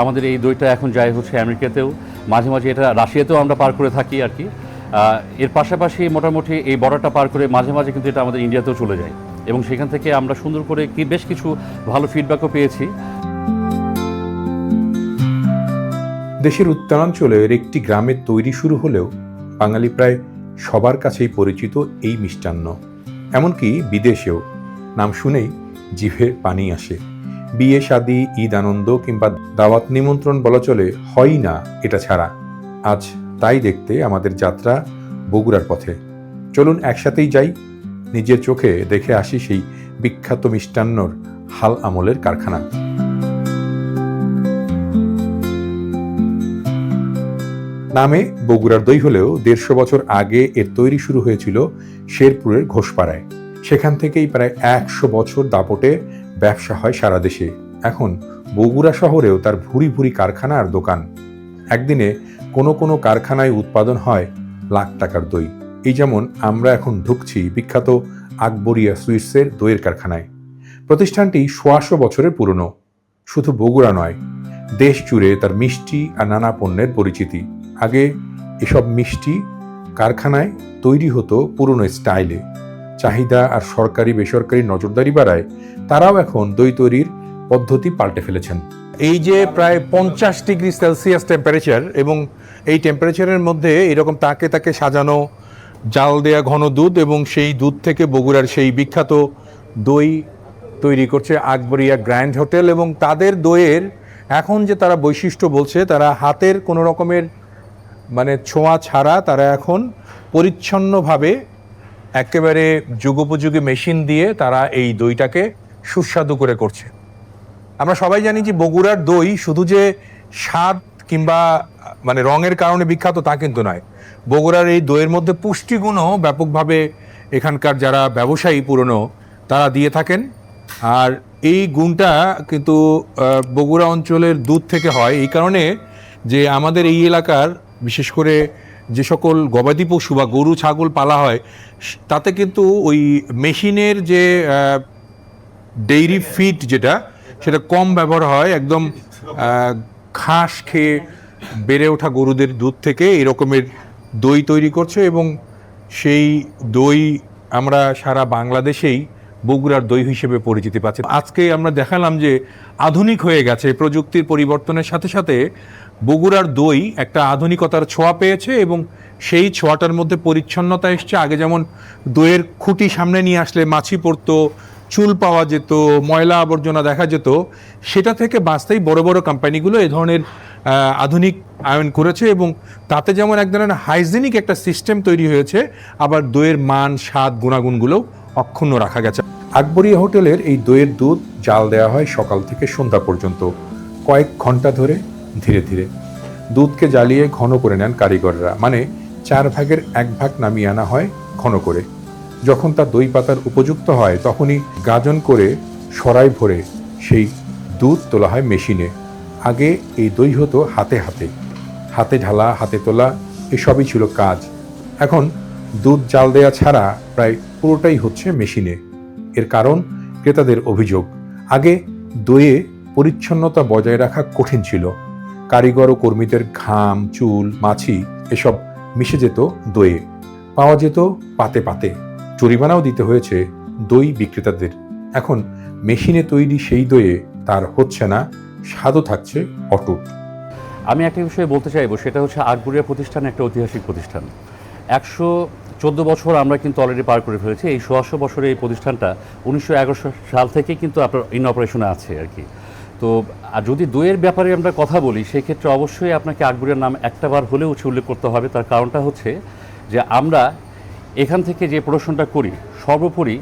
আমাদের এই দইটা এখন যায় হচ্ছে আমেরিকাতেও। মাঝে মাঝে এটা রাশিয়াতেও আমরা পার করে থাকি আর কি। এর পাশাপাশি মোটামুটি এই বর্ডারটা পার করে মাঝে মাঝে কিন্তু এটা আমাদের ইন্ডিয়াতেও চলে যায়। এবং সেখান থেকে আমরা সুন্দর করে কি বেশ কিছু ভালো ফিডব্যাকও পেয়েছি। দেশের উত্তরাঞ্চলের একটি গ্রামে তৈরি শুরু হলেও বাঙালি প্রায় সবার কাছেই পরিচিত এই মিষ্টান্ন। এমনকি বিদেশেও। নাম শুনেই জিভে পানি আসে। বিয়ে, শাদি, ঈদ, আনন্দ কিংবা দাওয়াত নিমন্ত্রণ বলা চলে, হয়ই না এটা ছাড়া। আজ তাই দেখতে আমাদের যাত্রা বগুড়ার পথে। চলুন একসাথেই যাই। নিজের চোখে দেখে আসি সেই বিখ্যাত মিষ্টান্নর হাল আমলের কারখানা। নামে বগুড়ার দই হলেও দেড়শো বছর আগে এর তৈরি শুরু হয়েছিল শেরপুরের ঘোষপাড়ায়। সেখান থেকেই প্রায় একশো বছর দাপটে ব্যবসা হয় সারা দেশে। এখন বগুড়া শহরেও তার ভুরি ভুরি কারখানা আর দোকান। একদিনে কোনো কোনো কারখানায় উৎপাদন হয় লাখ টাকার দই। এই যেমন আমরা এখন ঢুকছি বিখ্যাত আকবরিয়া সুইটসের দইয়ের কারখানায়। প্রতিষ্ঠানটি সোয়াশো বছরের পুরনো। শুধু বগুড়া নয়, দেশ জুড়ে তার মিষ্টি আর নানা পণ্যের পরিচিতি। আগে এসব মিষ্টি কারখানায় তৈরি হতো পুরনো স্টাইলে। চাহিদা আর সরকারি বেসরকারি নজরদারি বাড়ায় তারাও এখন দই তৈরির পদ্ধতি পাল্টে ফেলেছেন। এই যে প্রায় পঞ্চাশ ডিগ্রি সেলসিয়াস টেম্পারেচার এবং এই টেম্পারেচারের মধ্যে এরকম তাকে তাকে সাজানো জাল দেয়া ঘন দুধ এবং সেই দুধ থেকে বগুড়ার সেই বিখ্যাত দই তৈরি করছে আকবরিয়া গ্র্যান্ড হোটেল এবং তাদের দইয়ের এখন যে তারা বৈশিষ্ট্য বলছে, তারা হাতের কোনো রকমের মানে ছোঁয়া ছাড়া তারা এখন পরিচ্ছন্নভাবে একেবারে যুগোপযোগী মেশিন দিয়ে তারা এই দইটাকে সুস্বাদু করে করছে। আমরা সবাই জানি যে বগুড়ার দই শুধু যে স্বাদ কিংবা মানে রঙের কারণে বিখ্যাত তা কিন্তু নয়। বগুড়ার এই দইয়ের মধ্যে পুষ্টিগুণও ব্যাপকভাবে এখানকার যারা ব্যবসায়ী পুরনো, তারা দিয়ে থাকেন। আর এই গুণটা কিন্তু বগুড়া অঞ্চলের দুধ থেকে হয় এই কারণে যে আমাদের এই এলাকার, বিশেষ করে যে সকল গবাদি পশু বা গরু, ছাগল পালা হয়, তাতে কিন্তু ওই মেশিনের যে ডেইরি ফিড যেটা, সেটা কম ব্যবহার হয়, একদম ঘাস খেয়ে বেড়ে ওঠা গরুদের দুধ থেকে এরকমের দই তৈরি করছে এবং সেই দই আমরা সারা বাংলাদেশেই বগুড়ার দই হিসেবে পরিচিতি পাচ্ছি। আজকে আমরা দেখালাম যে আধুনিক হয়ে গেছে, প্রযুক্তির পরিবর্তনের সাথে সাথে বগুড়ার দই একটা আধুনিকতার ছোঁয়া পেয়েছে এবং সেই ছোঁয়াটার মধ্যে পরিচ্ছন্নতা এসছে। আগে যেমন দইয়ের খুঁটি সামনে নিয়ে আসলে মাছি পড়তো চুল পাওয়া যেত, ময়লা আবর্জনা দেখা যেত, সেটা থেকে বাঁচতেই বড় বড় কোম্পানিগুলো এ ধরনের আধুনিক আয়ন করেছে এবং তাতে যেমন এক ধরনের হাইজেনিক একটা সিস্টেম তৈরি হয়েছে, আবার দইয়ের মান, স্বাদ গুণাগুণগুলো অক্ষুণ্ণ রাখা গেছে। আকবরিয়া হোটেলের এই দইয়ের দুধ জাল দেওয়া হয় সকাল থেকে সন্ধ্যা পর্যন্ত। কয়েক ঘণ্টা ধরে ধীরে ধীরে। দুধকে জ্বালিয়ে ঘন করে নেন কারিগররা মানে চার ভাগের এক ভাগ নামিয়ে আনা হয় ঘন করে। যখন তা দই পাতার উপযুক্ত হয়, তখনই গাজন করে সরাই ভরে সেই দুধ তোলা হয় মেশিনে। আগে এই দই হতো হাতে হাতে। হাতে ঢালা, হাতে তোলা, এসবই ছিল কাজ। এখন দুধ জাল দেয়া ছাড়া প্রায় পুরোটাই হচ্ছে মেশিনে। এর কারণ ক্রেতাদের অভিযোগ। আগে দইয়ে পরিচ্ছন্নতা বজায় রাখা কঠিন ছিল। কারিগর ও কর্মীদের ঘাম, চুল, মাছি, এসব মিশে যেত দইয়ে। পাওয়া যেত পাতে পাতে। জরিমানাও দিতে হয়েছে দই বিক্রেতাদের। এখন মেশিনে তৈরি সেই দইয়ে তার হচ্ছে না, স্বাদও থাকছে অটুট। আমি একটা বিষয়ে বলতে চাইব, সেটা হচ্ছে আকবরিয়া প্রতিষ্ঠান একটা ঐতিহাসিক প্রতিষ্ঠান। একশো চোদ্দ বছর আমরা কিন্তু অলরেডি পার করে ফেলেছি, এই সোয়াশো বছরের এই প্রতিষ্ঠানটা উনিশশো এগারো সাল থেকে কিন্তু আপনার ইন অপারেশনে আছে আর কি। তো, আর যদি দইয়ের ব্যাপারে আমরা কথা বলি, সেক্ষেত্রে অবশ্যই আপনাকে আকবরিয়ার নাম একটাবার হলেও উল্লেখ করতে হবে। তার কারণটা হচ্ছে যে আমরা এখান থেকে যে প্রোডাকশনটা করি, সর্বোপরি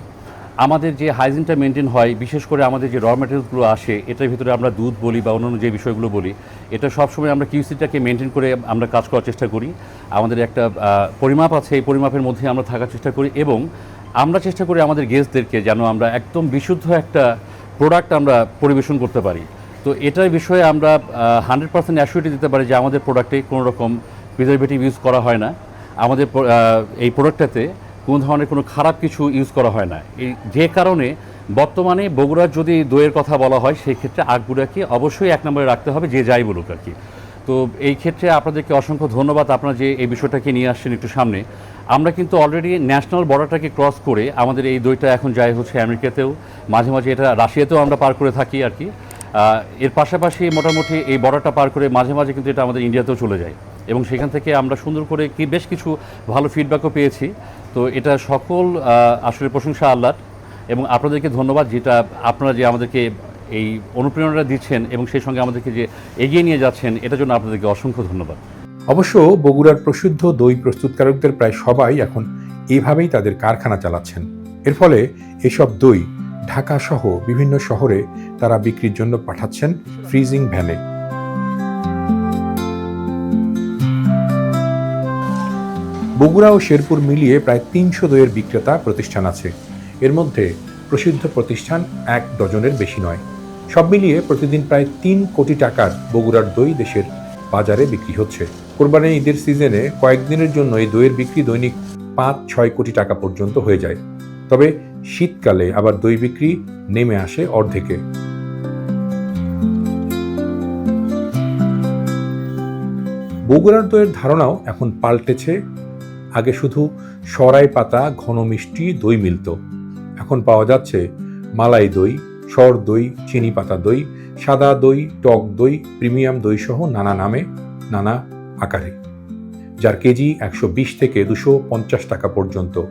আমাদের যে হাইজিনটা মেনটেন হয়, বিশেষ করে আমাদের যে র মেটেরিয়ালসগুলো আসে, এটার ভিতরে আমরা দুধ বলি বা অন্যান্য যে বিষয়গুলো বলি, এটা সবসময় আমরা কিউসিটাকে মেনটেন করে আমরা কাজ করার চেষ্টা করি। আমাদের একটা পরিমাপ আছে, এই পরিমাপের মধ্যে আমরা থাকার চেষ্টা করি এবং আমরা চেষ্টা করি আমাদের গেস্টদেরকে যেন আমরা একদম বিশুদ্ধ একটা প্রোডাক্ট আমরা পরিবেশন করতে পারি। তো এটার বিষয়ে আমরা হান্ড্রেড পার্সেন্ট অ্যাসিউরিটি দিতে পারি যে আমাদের প্রোডাক্টে কোনো রকম প্রিজারভেটিভ ইউজ করা হয় না। আমাদের এই প্রোডাক্টটাতে কোনো ধরনের কোনো খারাপ কিছু ইউজ করা হয় না। এই যে কারণে বর্তমানে বগুড়ার যদি দইয়ের কথা বলা হয়, সেই ক্ষেত্রে আগগুড়াকে অবশ্যই এক নম্বরে রাখতে হবে, যে যাই বলুক আর কি। তো এই ক্ষেত্রে আপনাদেরকে অসংখ্য ধন্যবাদ, আপনারা যে এই বিষয়টাকে নিয়ে আসছেন একটু সামনে। আমরা কিন্তু অলরেডি ন্যাশনাল বর্ডারটাকে ক্রস করে আমাদের এই দইটা এখন যায় হচ্ছে আমেরিকাতেও, মাঝে মাঝে এটা রাশিয়াতেও আমরা পার করে থাকি আর কি। এর পাশাপাশি মোটামুটি এই বর্ডারটা পার করে মাঝে মাঝে কিন্তু এটা আমাদের ইন্ডিয়াতেও চলে যায়। এবং সেখান থেকে আমরা সুন্দর করে কি বেশ কিছু ভালো ফিডব্যাকও পেয়েছি। তো এটা সকল আসলে প্রশংসা আল্লাহ এবং আপনাদেরকে ধন্যবাদ যেটা আপনারা যে আমাদেরকে এই অনুপ্রেরণা দিচ্ছেন এবং সেই সঙ্গে আমাদেরকে যে এগিয়ে নিয়ে যাচ্ছেন, এটার জন্য আপনাদেরকে অসংখ্য ধন্যবাদ। অবশ্য বগুড়ার প্রসিদ্ধ দই প্রস্তুতকারকদের প্রায় সবাই এখন এভাবেই তাদের কারখানা চালাচ্ছেন। এর ফলে এসব দই ঢাকা সহ বিভিন্ন শহরে তারা বিক্রির জন্য পাঠাচ্ছেন ফ্রিজিং ভ্যানে। বগুড়া ও শেরপুর মিলিয়ে প্রায় তিনশো দইয়ের বিক্রেতা প্রতিষ্ঠান আছে। এর মধ্যে প্রসিদ্ধ প্রতিষ্ঠান এক ডজনের বেশি নয়। সব মিলিয়ে প্রতিদিন প্রায় তিন কোটি টাকার বগুড়ার দই দেশের বাজারে বিক্রি হচ্ছে। কোরবানি ঈদের সিজনে কয়েকদিনের জন্য এই দইয়ের বিক্রি দৈনিক পাঁচ, ছয় কোটি টাকা পর্যন্ত হয়ে যায়। তবে শীতকালে আবার দই বিক্রি নেমে আসে অর্ধেকে। বগুড়ার দইয়ের ধারণাও এখন পাল্টেছে আগে শুধু সরাই পাতা, ঘন মিষ্টি, দই মিলত। এখন পাওয়া যাচ্ছে মালাই দই, সর দই, চিনি পাতা দই, সাদা দই, টক দই, প্রিমিয়াম দই সহ নানা নামে, নানা আকারে। যার কেজি একশো বিশ থেকে দুশো পঞ্চাশ টাকা পর্যন্ত।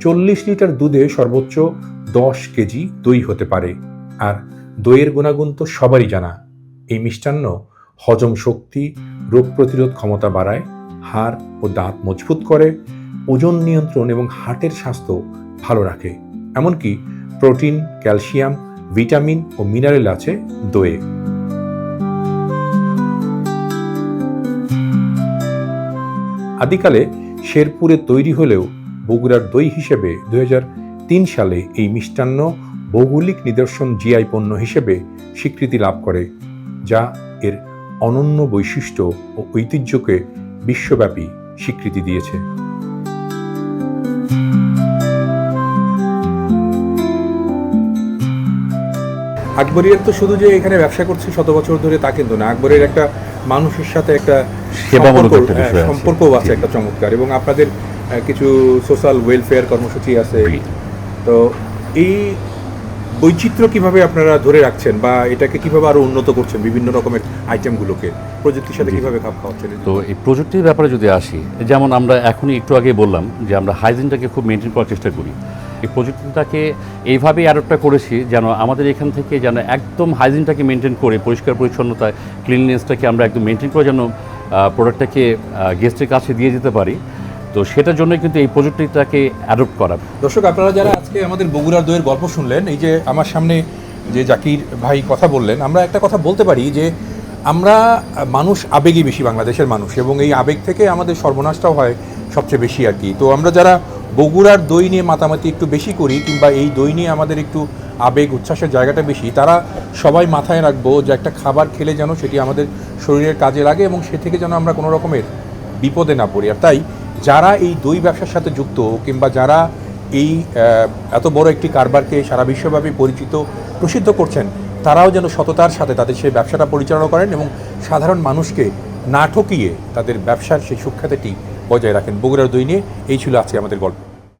চল্লিশ লিটার দুধে সর্বোচ্চ দশ কেজি দই হতে পারে। আর দইয়ের গুণাগুণ তো সবারই জানা। এই মিষ্টান্ন হজম শক্তি, রোগ প্রতিরোধ ক্ষমতা বাড়ায় হাড় ও দাঁত মজবুত করে, ওজন নিয়ন্ত্রণ এবং হার্টের স্বাস্থ্য ভালো রাখে। এমনকি প্রোটিন, ক্যালসিয়াম, ভিটামিন ও মিনারেল আছে দইয়ে। আদিকালে শেরপুরে তৈরি হলেও বগুড়ার দই হিসেবে দুই তিন সালে এই মিষ্টান্ন ভৌগোলিক নিদর্শন জিআই পণ্য হিসেবে স্বীকৃতি লাভ করে, যা এর অনন্য বৈশিষ্ট্য ও ঐতিহ্যকে বিশ্বব্যাপী স্বীকৃতি দিয়েছে। আকবরিয়ার তো শুধু যে এখানে ব্যবসা করছে শত বছর ধরে তা কিন্তু না। আকবরের একটা মানুষের সাথে একটা সম্পর্ক- হ্যাঁ, আছে। একটা চমৎকার এবং আপনাদের কিছু সোশ্যাল ওয়েলফেয়ার কর্মসূচি আছে। তো এই বৈচিত্র্য কীভাবে আপনারা ধরে রাখছেন বা এটাকে কীভাবে আরও উন্নত করছেন বিভিন্ন রকমের আইটেমগুলোকে প্রযুক্তির সাথে কীভাবে খাপ খাওয়াচ্ছেন তো এই প্রযুক্তির ব্যাপারে যদি আসি যেমন আমরা এখনই একটু আগে বললাম যে আমরা হাইজিনটাকে খুব মেনটেন করার চেষ্টা করি। এই প্রযুক্তিটাকে এইভাবেই অ্যাডপ্টটা করেছি যেন আমাদের এখান থেকে যেন একদম হাইজিনটাকে মেনটেন করে পরিষ্কার পরিচ্ছন্নতা ক্লিননেসটাকে আমরা একদম মেনটেন করে যেন প্রোডাক্টটাকে গেস্টের কাছে দিয়ে যেতে পারি। তো সেটার জন্য কিন্তু এই প্রযুক্তিটাকে অ্যাডপ্ট করা। দর্শক, আপনারা যারা আজকে আমাদের বগুড়ার দইয়ের গল্প শুনলেন, এই যে আমার সামনে যে জাকির ভাই কথা বললেন, আমরা একটা কথা বলতে পারি যে আমরা মানুষ আবেগই বেশি, বাংলাদেশের মানুষ, এবং এই আবেগ থেকে আমাদের সর্বনাশটাও হয় সবচেয়ে বেশি আর কি। তো আমরা যারা বগুড়ার দই নিয়ে মাতামাতি একটু বেশি করি, কিংবা এই দই নিয়ে আমাদের একটু আবেগ, উচ্ছ্বাসের জায়গাটা বেশি, তারা সবাই মাথায় রাখব যে একটা খাবার খেলে যেন সেটি আমাদের শরীরের কাজে লাগে, এবং সে থেকে যেন আমরা কোনো রকমের বিপদে না পড়ি। আর তাই যারা এই দই ব্যবসার সাথে যুক্ত কিংবা যারা এই এত বড় একটি কারবারকে সারা বিশ্বব্যাপী পরিচিত, প্রসিদ্ধ করছেন, তারাও যেন সততার সাথে তাদের সেই ব্যবসাটা পরিচালনা করেন এবং সাধারণ মানুষকে না ঠকিয়ে তাদের ব্যবসার সেই সুখ্যাতিটি বজায় রাখেন। বগুড়ার দই নিয়ে এই ছিল আজকে আমাদের গল্প।